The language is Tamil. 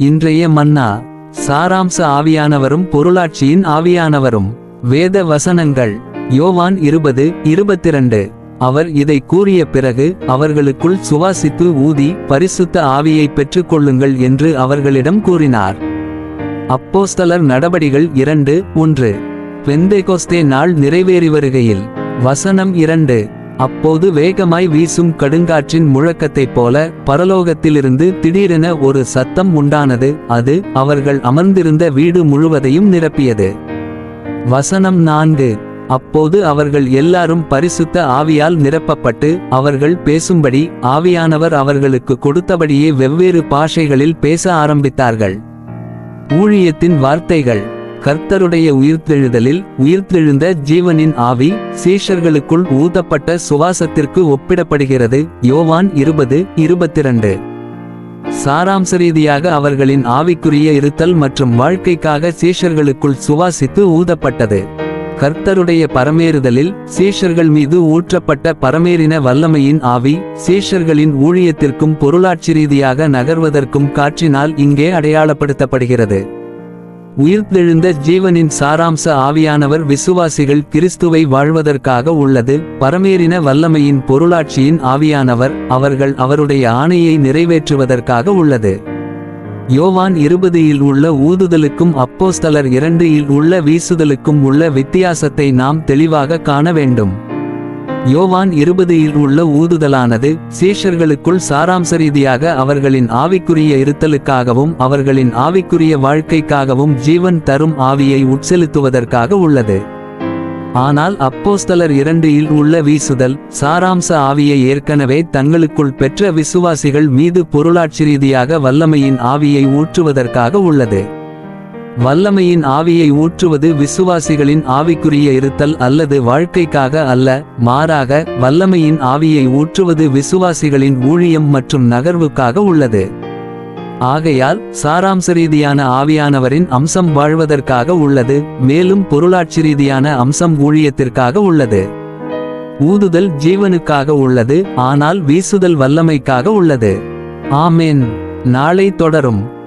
இன்றைய மன்னா சாராம்ச ஆவியானவரும் பொருளாட்சியின் ஆவியானவரும். வேத வசனங்கள் யோவான் இருபது இருபத்திரண்டு. அவர் இதை கூறிய பிறகு அவர்களுக்குள் சுவாசித்து ஊதி பரிசுத்த ஆவியை பெற்றுக்கொள்ளுங்கள் என்று அவர்களிடம் கூறினார். அப்போஸ்தலர் நடபடிகள் இரண்டு ஒன்று. பெந்தேகோஸ்தே நாள் நிறைவேறி வருகையில் வசனம் இரண்டு. அப்போது வேகமாய் வீசும் கடுங்காற்றின் முழக்கத்தைப் போல பரலோகத்திலிருந்து திடீரென ஒரு சத்தம் உண்டானது. அது அவர்கள் அமர்ந்திருந்த வீடு முழுவதையும் நிரப்பியது. வசனம் நான்கு. அப்போது அவர்கள் எல்லாரும் பரிசுத்த ஆவியால் நிரப்பப்பட்டு அவர்கள் பேசும்படி ஆவியானவர் அவர்களுக்கு கொடுத்தபடியே வெவ்வேறு பாஷைகளில் பேச ஆரம்பித்தார்கள். ஊழியத்தின் வார்த்தைகள். கர்த்தருடைய உயிர்த்தெழுதலில் உயிர்த்தெழுந்த ஜீவனின் ஆவி சீஷர்களுக்குள் ஊதப்பட்ட சுவாசத்திற்கு ஒப்பிடப்படுகிறது. யோவான் இருபது இருபத்திரண்டு. சாராம்ச ரீதியாக அவர்களின் ஆவிக்குரிய இருத்தல் மற்றும் வாழ்க்கைக்காக சீஷர்களுக்குள் சுவாசித்து ஊதப்பட்டது. கர்த்தருடைய பரமேறுதலில் சீஷர்கள் மீது ஊற்றப்பட்ட பரமேறின வல்லமையின் ஆவி சீஷர்களின் ஊழியத்திற்கும் பொருளாட்சி ரீதியாக நகர்வதற்கும் காற்றினால் இங்கே அடையாளப்படுத்தப்படுகிறது. உயிர்த்தெழுந்த ஜீவனின் சாராம்ச ஆவியானவர் விசுவாசிகள் கிறிஸ்துவை வாழ்வதற்காக உள்ளது. பரமேறின வல்லமையின் பொருளாட்சியின் ஆவியானவர் அவர்கள் அவருடைய ஆணையை நிறைவேற்றுவதற்காக உள்ளது. யோவான் இருபதியில் உள்ள ஊதுதலுக்கும் அப்போஸ்தலர் இரண்டு இல் உள்ள வீசுதலுக்கும் உள்ள வித்தியாசத்தை நாம் தெளிவாக காண வேண்டும். யோவான் இருபது உள்ள ஊதுதலானது சீஷர்களுக்குள் சாராம்ச ரீதியாக அவர்களின் ஆவிக்குரிய இருத்தலுக்காகவும் அவர்களின் ஆவிக்குரிய வாழ்க்கைக்காகவும் ஜீவன் தரும் ஆவியை உட்செலுத்துவதற்காக உள்ளது. ஆனால் அப்போஸ்தலர் இரண்டு இல் உள்ள வீசுதல் சாராம்ச ஆவியை ஏற்கனவே தங்களுக்குள் பெற்ற விசுவாசிகள் மீது பொருளாட்சி ரீதியாக வல்லமையின் ஆவியை ஊற்றுவதற்காக உள்ளது. வல்லமையின் ஆவியை ஊற்றுவது விசுவாசிகளின் ஆவிக்குரிய இருத்தல் அல்லது வாழ்க்கைக்காக அல்ல மாறாக வல்லமையின் ஆவியை ஊற்றுவது விசுவாசிகளின் ஊழியம் மற்றும் நகர்வுக்காக உள்ளது. ஆகையால் சாராம்ச ரீதியான ஆவியானவரின் அம்சம் வாழ்வதற்காக உள்ளது மேலும் பொருளாட்சி ரீதியான அம்சம் ஊழியத்திற்காக உள்ளது. ஊதுதல் ஜீவனுக்காக உள்ளது ஆனால் வீசுதல் வல்லமைக்காக உள்ளது. ஆமென். நாளை தொடரும்.